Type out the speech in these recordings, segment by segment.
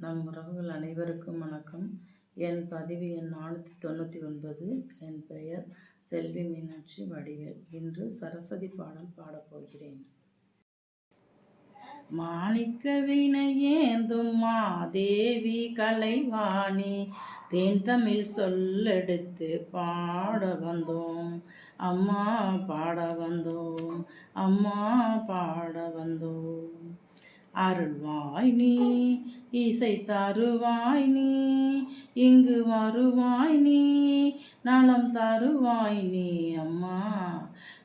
நம் உறவுகள் அனைவருக்கும் வணக்கம். என் பதிவு எண் நானூற்றி தொண்ணூற்றி ஒன்பது. என் பெயர் செல்வி மீனாட்சி வடிவேல். இன்று சரஸ்வதி பாடல் பாடப்போகிறேன் மாணிக்க வினையேந்தும் மாதேவி கலைவாணி. தேன் தமிழ் சொல்லெடுத்து பாட வந்தோம். அம்மா பாட வந்தோம். அம்மா பாட வந்தோம். அருள்வாய் நீ இசை தருவாய் நீ இங்கு வருவாய் நீ நலம் தருவாய் நீ அம்மா.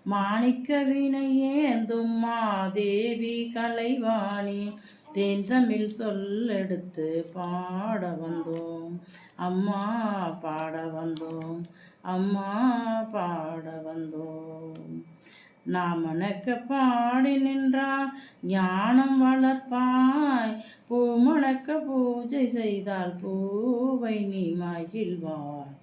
மாணிக்க வினையேந்தும் மாதேவி கலைவாணி தேன் தமிழ் சொல்லெடுத்து பாட வந்தோம். அம்மா பாட வந்தோம். அம்மா பாட வந்தோம். நாமனுக்கு பாடி நின்றால் ஞானம் வளர்ப்பாய். பூமணக்க பூஜை செய்தால் பூவை நீ மகிழ்வாய்.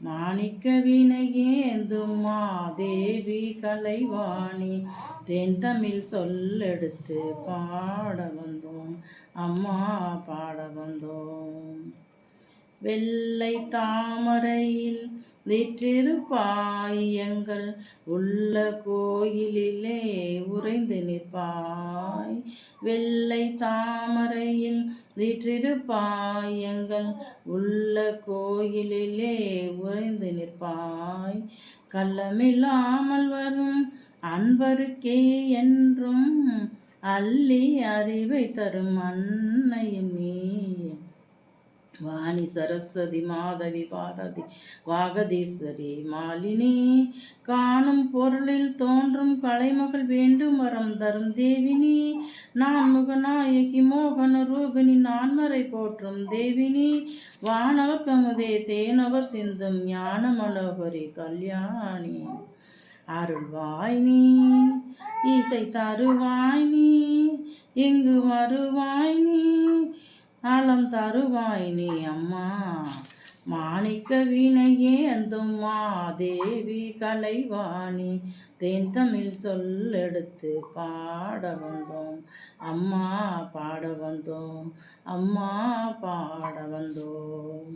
மாணிக்க வினையேந்தும் மாதேவி கலைவாணி. தென் தமிழ் சொல்லெடுத்து பாட வந்தோம் அம்மா பாட வந்தோம். வெள்ளை தாமரையில் வீற்றிருப்பாய் எங்கள் உள்ள கோயிலிலே உறைந்து நிற்பாய். வெள்ளை தாமரையில் வீற்றிருப்பாய் எங்கள் உள்ள கோயிலிலே உறைந்து நிற்பாய். கள்ளமில்லாமல் வரும் அன்பருக்கே என்றும் அள்ளி அறிவை தரும் அன்னையும் நீ. வாணி சரஸ்வதி மாதவி பாரதி வாகதீஸ்வரி மாலினி. காணும் பொருளில் தோன்றும் கலைமகள் வேண்டும் வரம் தரும் தேவினி. நான் முகநாயகி மோகன ரூபினி நான்மறை போற்றும் தேவினி. வானவர் கமுதே தேனவர் சிந்தும் ஞான மனோகரி கல்யாணி. அருள்வாய் நீ இசை தருவாய் நீ இங்கு வருவாய் நீ நலம் தருவாய் நீ அம்மா. மாணிக்க வீணையே அந்தும்மா தேவி கலைவாணி. தேன் தமிழ் சொல்லெடுத்து பாட வந்தோம். அம்மா பாட வந்தோம். அம்மா பாட வந்தோம்.